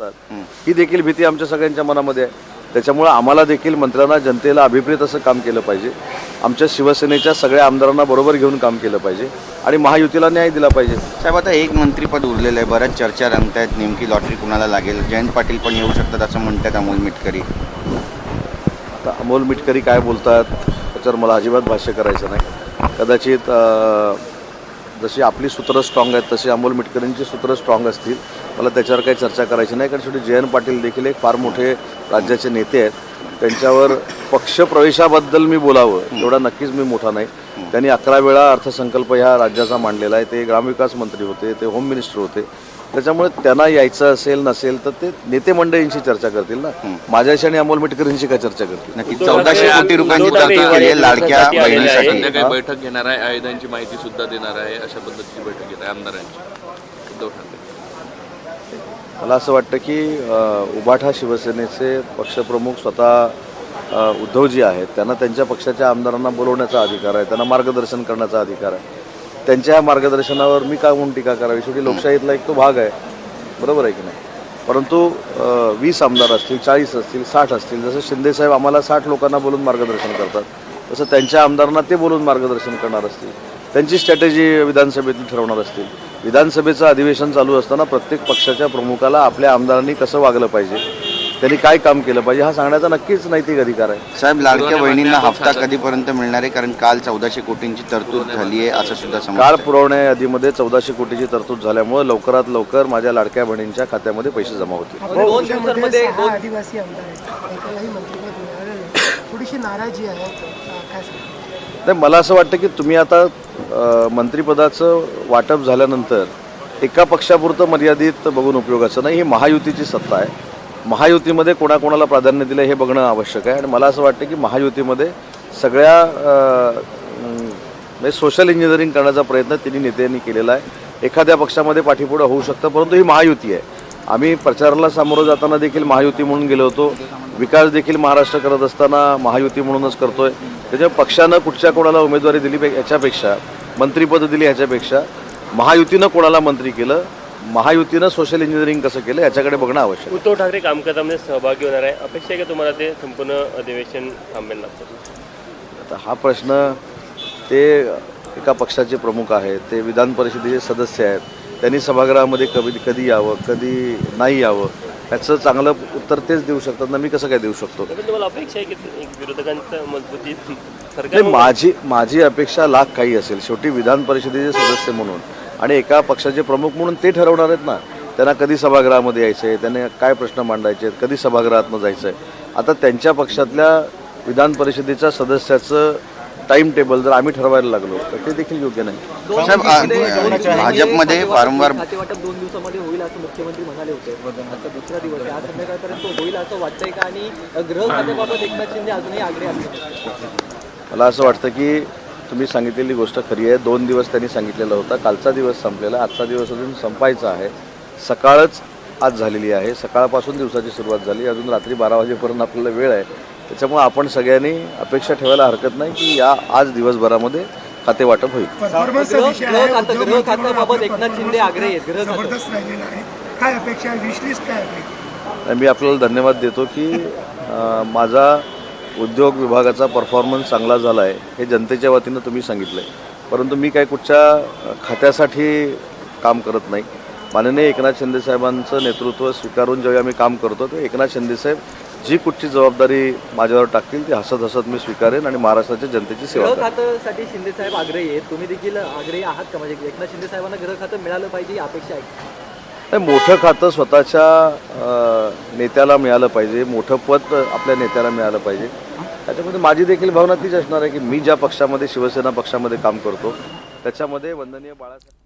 शकतात ही देखील भीती आमच्या सगळ्यांच्या मनामध्ये आहे. त्याच्यामुळे आम्हाला देखील मंत्र्यांना जनतेला अभिप्रेत असं काम केलं पाहिजे. आमच्या शिवसेनेच्या सगळ्या आमदारांना बरोबर घेऊन काम केलं पाहिजे. आणि महायुतीला न्याय दिला पाहिजे. साहेब आता एक मंत्रीपद उरलेलं आहे. बऱ्याच चर्चा रंगतायत. नेमकी लॉटरी कुणाला लागेल? जयंत पाटील पण येऊ शकतात असं म्हणतात अमोल मिटकरी. आता अमोल मिटकरी काय बोलतात? त्याच्यावर मला अजिबात भाष्य करायचं नाही. कदाचित जशी आपली सूत्रं स्ट्रॉंग आहेत तशी अमोल मिटकरींची सूत्रं स्ट्रॉंग असतील. मला त्याच्यावर काही चर्चा करायची नाही कारण शेवटी जयंत पाटील देखील एक फार मोठे राज्याचे नेते आहेत. त्यांच्यावर पक्षप्रवेशाबद्दल मी बोलावं एवढा नक्कीच मी मोठा नाही. त्यांनी अकरा वेळा अर्थसंकल्प ह्या राज्याचा मांडलेला आहे. ते ग्रामविकास मंत्री होते ते होम मिनिस्टर होते. त्याच्यामुळे त्यांना यायचं असेल नसेल तर ते नेते मंडळींशी चर्चा करतील ना. माझ्याशी आणि अमोल मिटकरींशी काय चर्चा करतील? नक्की. चौदाशे कोटी रुपयांची तरतूद केली आहे लाडक्या बहिणीसाठी. संध्याकाळी बैठक घेणार आहे आयुधांची माहिती सुद्धा देणार आहे अशा पद्धतीची बैठक घेत आहे आमदारांची. उद्धव ठाकरे. मला असं वाटतं की अ, उबाठा शिवसेनेचे पक्षप्रमुख स्वतः अ, उद्धवजी आहेत. त्यांना त्यांच्या पक्षाच्या आमदारांना बोलवण्याचा अधिकार आहे त्यांना मार्गदर्शन करण्याचा अधिकार आहे. त्यांच्या मार्गदर्शनावर मी का म्हणून टीका करावी? शेवटी लोकशाहीतला एक तो भाग आहे. बरोबर आहे की नाही? परंतु वीस आमदार असतील चाळीस असतील साठ असतील जसं शिंदेसाहेब आम्हाला साठ लोकांना बोलून मार्गदर्शन करतात तसं त्यांच्या आमदारांना ते बोलून मार्गदर्शन करणार असतील. त्यांची स्ट्रॅटेजी विधानसभेतून ठरवणार असतील. विधानसभेचं अधिवेशन चालू असताना प्रत्येक पक्षाच्या प्रमुखाला आपल्या आमदारांनी कसं वागलं पाहिजे त्यांनी काय काम केलं पाहिजे हा सांगण्याचा नक्कीच नैतिक अधिकार आहे. साहेब लाडक्या बहिणींना हप्ता कधीपर्यंत मिळणार आहे? कारण काल चौदाशे कोटींची तरतूद झाली आहे असं सुद्धा काळ पुरवण्या यादीमध्ये चौदाशे कोटीची तरतूद झाल्यामुळे लवकरात लवकर माझ्या लाडक्या बहिणींच्या खात्यामध्ये पैसे जमा होतील. आदिवासी थोडीशी नाराजी आहे. मला असं वाटतं की तुम्ही आता मंत्रिपदाचं वाटप झाल्यानंतर एका पक्षापुरतं मर्यादित बघून उपयोगाचं नाही ही महायुतीची सत्ता आहे. महायुतीमध्ये कोणाकोणाला प्राधान्य दिलं हे बघणं आवश्यक आहे. आणि मला असं वाटतं की महायुतीमध्ये सगळ्या म्हणजे सोशल इंजिनिअरिंग करण्याचा प्रयत्न तिन्ही नेत्यांनी केलेला आहे. एखाद्या पक्षामध्ये पाठीपुढं होऊ शकतं परंतु ही महायुती आहे. आम्ही प्रचाराला सामोरं जाताना देखील महायुती म्हणून गेलो होतो. विकास देखील महाराष्ट्र करत असताना महायुती म्हणूनच करतोय. त्याच्यामुळे पक्षानं कुठच्या कोणाला उमेदवारी दिली पे- याच्यापेक्षा मंत्रिपद दिली ह्याच्यापेक्षा महायुतीनं कोणाला मंत्री केलं महायुतीनं सोशल इंजिनिअरिंग कसं केलं याच्याकडे बघणं आवश्यक आहे. उद्धव ठाकरे कामकाजामध्ये सहभागी होणार आहे. अपेक्षा आहे का तुम्हाला ते संपूर्ण अधिवेशन थांबेल लागतं आता हा प्रश्न ते एका पक्षाचे प्रमुख आहेत ते विधान परिषदेचे सदस्य आहेत त्यांनी सभागृहामध्ये कधी कधी यावं कधी नाही यावं याचं चांगलं उत्तर तेच देऊ शकतात ना? मी कसं काय देऊ शकतो? तुम्हाला अपेक्षा आहे की विरोधकांचं मजबूती माझी माझी अपेक्षा लाख काही असेल. शेवटी विधान परिषदेचे सदस्य म्हणून आणि एका पक्षाचे प्रमुख म्हणून ते ठरवणार आहेत ना त्यांना कधी सभागृहामध्ये यायचं आहे त्यांनी काय प्रश्न मांडायचे आहेत कधी सभागृहातनं जायचं आहे आता त्यांच्या पक्षातल्या विधान परिषदेच्या सदस्याचं टाईम टेबल जर आम्ही ठरवायला लागलो तर ते देखील योग्य नाही. साहेब भाजपमध्ये वारंवार दोन दिवसामध्ये होईल असं मुख्यमंत्री म्हणाले होते. आता दुसरा दिवस आज संध्याकाळपर्यंत तो होईल असं वाटतंय का? आणि गृह खात्याबाबत एकनाथ शिंदे अजूनही आग्रे आहेत मला असं वाटतं की तुम्ही सांगितलेली गोष्ट खरी आहे. दोन दिवस त्यांनी सांगितलेला होता. कालचा दिवस संपलेला. आजचा दिवस अजून संपायचा आहे. सकाळच आज झालेली आहे. सकाळपासून दिवसाची सुरुवात झाली. अजून रात्री बारा वाजेपर्यंत आपल्याला वेळ आहे. त्याच्यामुळे आपण सगळ्यांनी अपेक्षा ठेवायला हरकत नाही की या आज दिवसभरामध्ये खाते वाटप होईल. मी आपल्याला धन्यवाद देतो की माझा उद्योग विभागाचा परफॉर्मन्स चांगला झाला आहे हे जनतेच्या वतीनं तुम्ही सांगितलं आहे परंतु मी काय कुठच्या खात्यासाठी काम करत नाही. माननीय एकनाथ शिंदे साहेबांचं नेतृत्व स्वीकारून जेव्हा आम्ही काम करतो ते एकनाथ शिंदे साहेब जी कुठची जबाबदारी माझ्यावर टाकतील ती हसत हसत मी स्वीकारेन आणि महाराष्ट्राच्या जनतेची सेवा खात्यासाठी शिंदे साहेब आग्रही आहेत. तुम्ही देखील आग्रही आहात का? म्हणजे एकनाथ शिंदे साहेबांना गृह खातं मिळालं पाहिजे ही अपेक्षा आहे. नाही मोठं खातं स्वतःच्या नेत्याला मिळालं पाहिजे. मोठं पद आपल्या नेत्याला मिळालं पाहिजे. त्याच्यामध्ये माझी देखील भावना तीच असणार आहे की मी ज्या पक्षामध्ये शिवसेना पक्षामध्ये काम करतो त्याच्यामध्ये वंदनीय बाळासाहेब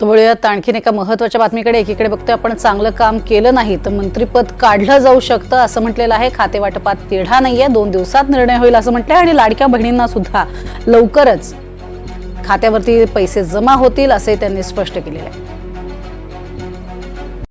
तर वळूयात आणखीन एका महत्त्वाच्या बातमीकडे. एकीकडे बघतोय आपण चांगलं काम केलं नाही तर मंत्रिपद काढलं जाऊ शकतं असं म्हटलेलं आहे. खातेवाटपात तेढा नाहीये दोन दिवसात निर्णय होईल असं म्हटलंय. आणि लाडक्या बहिणींना सुद्धा लवकरच खात्यावरती पैसे जमा होतील असे त्यांनी स्पष्ट केलेले आहे.